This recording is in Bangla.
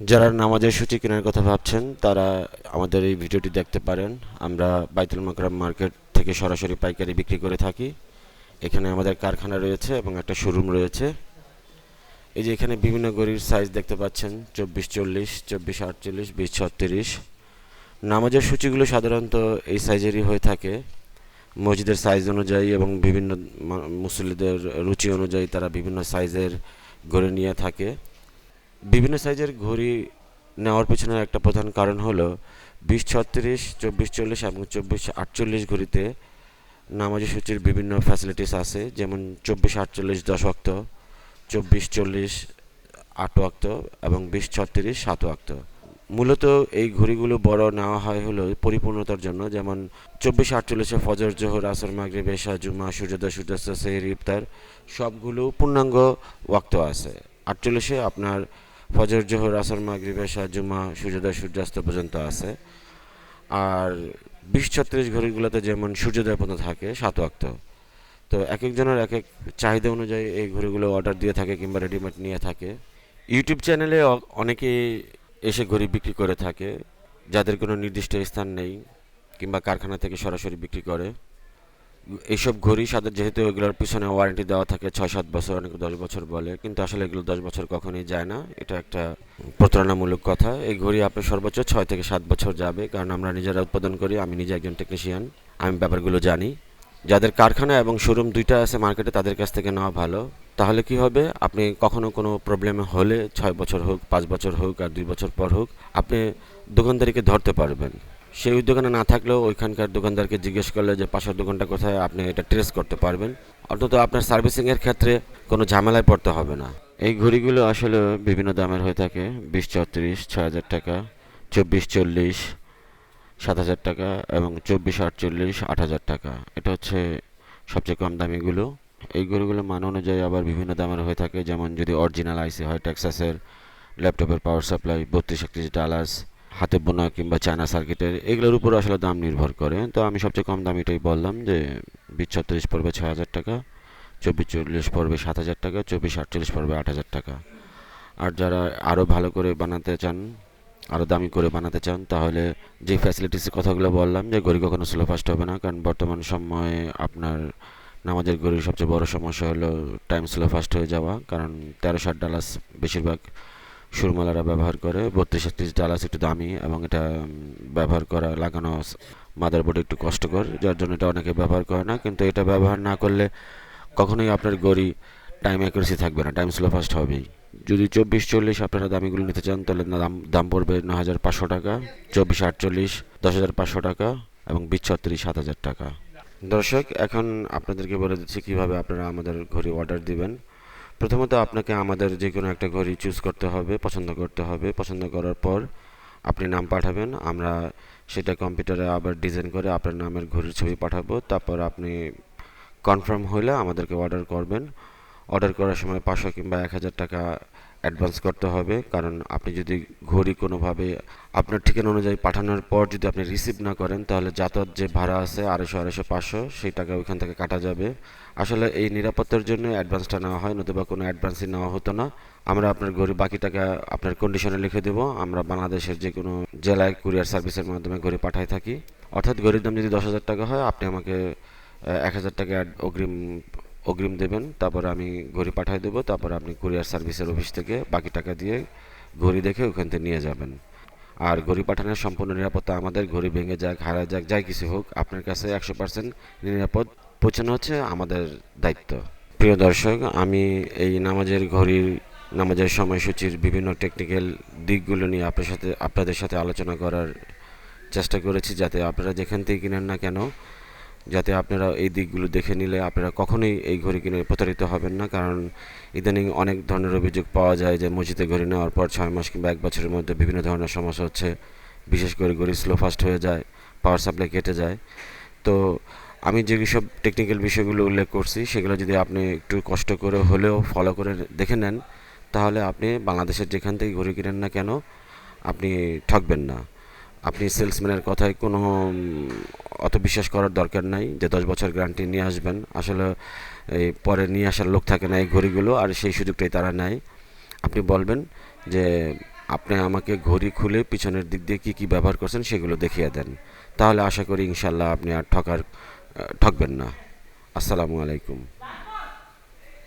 যারা নামাজের সূচি কেনার কথা ভাবছেন, তারা আমাদের এই ভিডিওটি দেখতে পারেন। আমরা বাইতুল মাকরাম মার্কেট থেকে সরাসরি পাইকারি বিক্রি করে থাকি। এখানে আমাদের কারখানা রয়েছে এবং একটা শোরুম রয়েছে। এই যে এখানে বিভিন্ন গড়ির সাইজ দেখতে পাচ্ছেন, চব্বিশ চল্লিশ, চব্বিশ আটচল্লিশ, বিশ ছত্রিশ। নামাজের সূচিগুলো সাধারণত এই সাইজেরই হয়ে থাকে। মসজিদের সাইজ অনুযায়ী এবং বিভিন্ন মা- মুসল্লিদের রুচি অনুযায়ী তারা বিভিন্ন সাইজের ঘড়ি নিয়ে থাকে। বিভিন্ন সাইজের ঘড়ি নেওয়ার পেছনে একটা প্রধান কারণ হলো বিশ ছত্রিশ, চব্বিশ চল্লিশ এবং চব্বিশ আটচল্লিশ ঘড়িতে নামাজি সূচির বিভিন্ন ফ্যাসিলিটিস আছে, যেমন চব্বিশ আটচল্লিশ দশ অক্ত চব্বিশ চল্লিশ আট অক্ত এবং বিশ ছত্রিশ সাত অক্ত মূলত এই ঘড়িগুলো বড় নেওয়া হয় হলো পরিপূর্ণতার জন্য, যেমন চব্বিশ আটচল্লিশে ফজর, জোহর, আসর, মাগরিব, এশা, জুমা, সূর্যোদয়, সূর্যাস্ত, সেহরি, ইফতার সবগুলো পূর্ণাঙ্গ ওয়াক্ত আছে। আটচল্লিশে আপনার ফজর, জোহর, আসর, মাগরিব, এশা, জুমা, সূর্যোদয়, সূর্যাস্ত পর্যন্ত আছে। আর বিশ ছত্রিশ ঘড়িগুলোতে যেমন সূর্যোদয় পর্যন্ত থাকে, সাত ওয়াক্ত। তো এক একজনের এক এক চাহিদা অনুযায়ী এই ঘড়িগুলো অর্ডার দিয়ে থাকে কিংবা রেডিমেড নিয়ে থাকে। ইউটিউব চ্যানেলে অ- অনেকেই এসে ঘড়ি বিক্রি করে থাকে, যাদের কোনো নির্দিষ্ট স্থান নেই কিংবা কারখানা থেকে সরাসরি বিক্রি করে। এইসব ঘড়ি সাথে যেহেতু এগুলোর পিছনে ওয়ারেন্টি দেওয়া থাকে ছয় সাত বছর, অনেকে দশ বছর বলে, কিন্তু আসলে এগুলো দশ বছর কখনোই যায় না। এটা একটা প্রতারণামূলক কথা। এই ঘড়ি আপনার সর্বোচ্চ ছয় থেকে সাত বছর যাবে, কারণ আমরা নিজেরা উৎপাদন করি, আমি নিজে একজন টেকনিশিয়ান আমি ব্যাপারগুলো জানি। যাদের কারখানা এবং শোরুম দুইটা আছে মার্কেটে তাদের কাছ থেকে নেওয়া ভালো। তাহলে কি হবে? আপনি কখনো কোনো প্রবলেম হলে ছয় বছর হোক, পাঁচ বছর হোক, আর দুই বছর পর হোক, আপনি দোকানদারিকে ধরতে পারবেন। সেই দোকানে না থাকলেও ওইখানকার দোকানদারকে জিজ্ঞেস করলে যে পাশের দোকানটা কোথায়, আপনি এটা ট্রেস করতে পারবেন। অন্তত আপনার সার্ভিসিংয়ের ক্ষেত্রে কোনো ঝামেলায় পড়তে হবে না। এই ঘড়িগুলো আসলে বিভিন্ন দামের হয়ে থাকে, বিশ চৌত্রিশ, ছয় হাজার টাকা, চব্বিশ চল্লিশ, সাত হাজার টাকা এবং চব্বিশ আটচল্লিশ, আট হাজার টাকা। এটা হচ্ছে সবচেয়ে কম দামিগুলো। এই ঘড়িগুলো মান অনুযায়ী আবার বিভিন্ন দামের হয়ে থাকে, যেমন যদি অরিজিনাল আইসি হয় টেক্সাসের ল্যাপটপের পাওয়ার সাপ্লাই বত্রিশ একত্রিশ ডালাস হাতে বোনা কিংবা চায়না সার্কিটের এগুলোর উপর আসলে দাম নির্ভর করে। তো আমি সবচেয়ে কম দাম এটাই বললাম যে, বিশ ছত্রিশ পড়বে ছয় হাজার টাকা, চব্বিশ চল্লিশ পড়বে সাত হাজার টাকা, চব্বিশ আটচল্লিশ পড়বে আট হাজার টাকা। আর যারা আরও ভালো করে বানাতে চান আরও দামি করে বানাতে চান, তাহলে যে ফ্যাসিলিটিসের কথাগুলো বললাম, যে গড়ি কখনো স্লো ফাস্ট হবে না, কারণ বর্তমান সময়ে আপনার নামাজের গড়ির সবচেয়ে বড় সমস্যা হলো টাইম স্লো ফাস্ট হয়ে যাওয়া, কারণ তেরো ষাট ডালাস বেশিরভাগ সুরমালারা ব্যবহার করে। বত্রিশ একত্রিশ ডালাস একটু দামি এবং এটা ব্যবহার করা, লাগানো মাদার মাদারবোর্ডে একটু কষ্টকর, যার জন্য এটা অনেকে ব্যবহার করে না। কিন্তু এটা ব্যবহার না করলে কখনোই আপনার গড়ি টাইম অ্যাকুরেসি থাকবে না টাইম স্লো ফাস্ট হবেই। যদি চব্বিশ চল্লিশ আপনারা দামিগুলো নিতে চান, তাহলে দাম দাম পড়বে ন হাজার পাঁচশো টাকা চব্বিশ আটচল্লিশ দশ হাজার পাঁচশো টাকা এবং বিশ ছত্রিশ সাত হাজার টাকা। দর্শক, এখন আপনাদেরকে বলে দিচ্ছি কীভাবে আপনারা আমাদের ঘড়ি অর্ডার দিবেন। প্রথমত আপনাকে আমাদের যে কোনো একটা ঘড়ি চুজ করতে হবে, পছন্দ করতে হবে। পছন্দ করার পর আপনি নাম পাঠাবেন, আমরা সেটা কম্পিউটারে আবার ডিজাইন করে আপনার নামের ঘড়ির ছবি পাঠাবো। তারপর আপনি কনফার্ম হলে আমাদেরকে অর্ডার করবেন। অর্ডার করার সময় পাঁচশো কিংবা এক হাজার টাকা অ্যাডভান্স করতে হবে, কারণ আপনি যদি ঘড়ি কোনোভাবে আপনার ঠিকানা অনুযায়ী পাঠানোর পর যদি আপনি রিসিভ না করেন, তাহলে যাতায়াত যে ভাড়া আছে আড়াইশো আড়াইশো, পাঁচশো, সেই টাকা ওইখান থেকে কাটা যাবে। আসলে এই নিরাপত্তার জন্য অ্যাডভান্সটা নেওয়া হয়, নতুবা কোনো অ্যাডভান্সই নেওয়া হতো না। আমরা আপনার ঘড়ি, বাকি টাকা আপনার কন্ডিশনে লিখে দেব। আমরা বাংলাদেশের যে কোনো জেলায় কুরিয়ার সার্ভিসের মাধ্যমে ঘড়ি পাঠাই থাকি। অর্থাৎ ঘড়ির দাম যদি দশ হাজার টাকা হয়, আপনি আমাকে এক হাজার টাকা অগ্রিম অগ্রিম দেবেন, তারপর আমি ঘড়ি পাঠিয়ে দেবো, তারপর আপনি কুরিয়ার সার্ভিসের অফিস থেকে বাকি টাকা দিয়ে ঘড়ি দেখে ওখান থেকে নিয়ে যাবেন। আর ঘড়ি পাঠানোর সম্পূর্ণ নিরাপত্তা আমাদের, ঘড়ি ভেঙে যাক হারা যাক, যাই কিছু হোক, আপনার কাছে একশো পার্সেন্ট নিরাপদ পৌঁছানো হচ্ছে আমাদের দায়িত্ব। প্রিয় দর্শক, আমি এই নামাজের ঘড়ির, নামাজের সময়সূচির বিভিন্ন টেকনিক্যাল দিকগুলো নিয়ে আপনার সাথে, আপনাদের সাথে আলোচনা করার চেষ্টা করেছি, যাতে আপনারা যেখান থেকে কিনেন না কেন যাতে আপনারা এই দিকগুলো দেখে নিলে আপনারা কখনোই এই ঘড়ি কিনে প্রতারিত হবেন না। কারণ ইদানিং অনেক ধরনের অভিযোগ পাওয়া যায় যে মসজিদে ঘড়ি নেওয়ার পর ছয় মাস কিংবা এক বছরের মধ্যে বিভিন্ন ধরনের সমস্যা হচ্ছে। বিশেষ করে ঘড়ি স্লো ফাস্ট হয়ে যায়, পাওয়ার সাপ্লাই কেটে যায়। তো আমি যে সব টেকনিক্যাল বিষয়গুলো উল্লেখ করছি, সেগুলো যদি আপনি একটু কষ্ট করে হলেও ফলো করে দেখে নেন, তাহলে আপনি বাংলাদেশের যেখান থেকে ঘড়ি কিনেন না কেন, আপনি ঠকবেন না। আপনি সেলসম্যানের কথায় কোনো অত বিশ্বাস করার দরকার নাই যে দশ বছর গ্যারান্টি নিয়ে আসবেন। আসলে এই পরে নিয়ে আসার লোক থাকে না এই ঘড়িগুলো আর সেই সুযোগটাই তারা নেয়। আপনি বলবেন যে আপনি আমাকে ঘড়ি খুলে পিছনের দিক দিয়ে কী কী ব্যবহার করছেন সেগুলো দেখিয়ে দেন। তাহলে আশা করি ইনশাল্লাহ আপনি আর ঠকার ঠকবেন না। আসসালামু আলাইকুম।